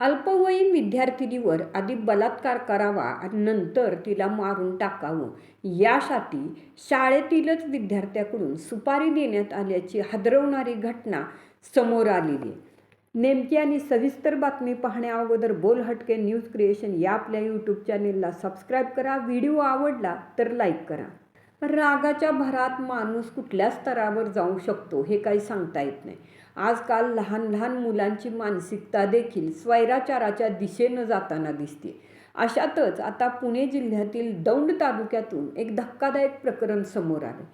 अल्पवयीन विद्यार्थिनीवर आधी बलात्कार करावा आणि नंतर तिला मारून टाकावं यासाठी शाळेतीलच विद्यार्थ्याकडून सुपारी देण्यात आल्याची हादरवणारी घटना समोर आलेली. आहे नेमकी आणि सविस्तर बातमी पाहण्याअगोदर बोल हटके न्यूज क्रिएशन या आपल्या यूट्यूब चॅनेलला सबस्क्राईब करा. व्हिडिओ आवडला तर लाईक करा. रागाच्या भरात माणूस कुठल्या स्तरावर जाऊ शकतो हे काही सांगता येत नाही. आजकाल लहान लहान मुलांची मानसिकता देखील स्वैराचाराच्या दिशेनं जाताना दिसते. अशातच आता पुणे जिल्ह्यातील दौंड तालुक्यातून एक धक्कादायक प्रकरण समोर आले.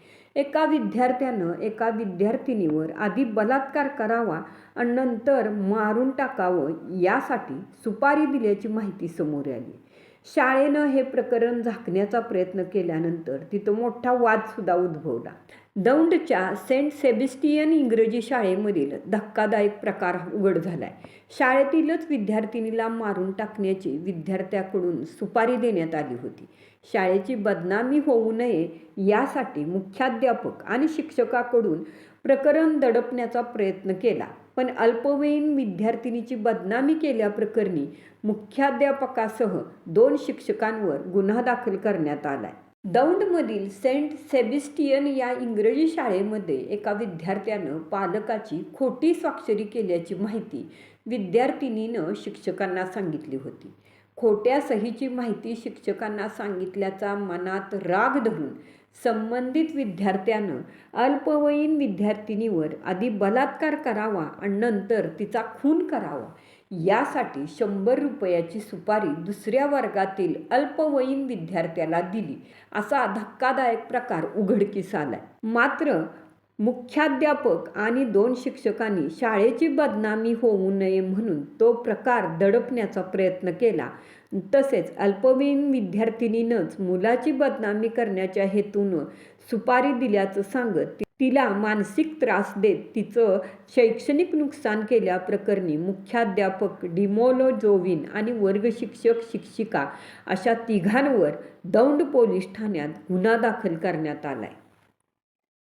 एका विद्यार्थ्यानं एका विद्यार्थिनीवर आधी बलात्कार करावा आणि नंतर मारून टाकावं यासाठी सुपारी दिल्याची माहिती समोर आली. शाळेनं हे प्रकरण झाकण्याचा प्रयत्न केल्यानंतर तिथं मोठा वादसुद्धा उद्भवला. दौंडच्या सेंट सेबिस्टियन इंग्रजी शाळेमधील धक्कादायक प्रकार उघड झालाय. शाळेतीलच विद्यार्थिनीला मारून टाकण्याची विद्यार्थ्याकडून सुपारी देण्यात आली होती. शाळेची बदनामी होऊ नये यासाठी मुख्याध्यापक आणि शिक्षकाकडून प्रकरण दडपण्याचा प्रयत्न केला. पण अल्पवयीन विद्यार्थिनीची बदनामी केल्याप्रकरणी मुख्याध्यापकासह दोन शिक्षकांवर गुन्हा दाखल करण्यात आला आहे दौंडमधील सेंट सेबिस्टियन या इंग्रजी शाळेमध्ये एका विद्यार्थ्यानं पालकाची खोटी स्वाक्षरी केल्याची माहिती विद्यार्थिनीनं शिक्षकांना सांगितली होती. खोट्या सहीची माहिती शिक्षकांना सांगितल्याचा मनात राग धरून संबंधित विद्यार्थ्यानं अल्पवयीन विद्यार्थिनीवर आधी बलात्कार करावा आणि नंतर तिचा खून करावा. यासाठी शंभर रुपयाची सुपारी दुसऱ्या वर्गातील अल्पवयीन विद्यार्थ्याला दिली असा धक्कादायक प्रकार उघडकीस आलाय. मात्र मुख्याध्यापक आणि दोन शिक्षकांनी शाळेची बदनामी होऊ नये म्हणून तो प्रकार दडपण्याचा प्रयत्न केला. तसेच अल्पवयीन विद्यार्थिनीनंच मुलाची बदनामी करण्याच्या हेतूनं सुपारी दिल्याचं सांगत तिला मानसिक त्रास देत तिचं शैक्षणिक नुकसान केल्याप्रकरणी मुख्याध्यापक डिमोलो जोविन आणि वर्ग शिक्षक शिक्षिका अशा तिघांवर दौंड पोलीस ठाण्यात गुन्हा दाखल करण्यात आलाय.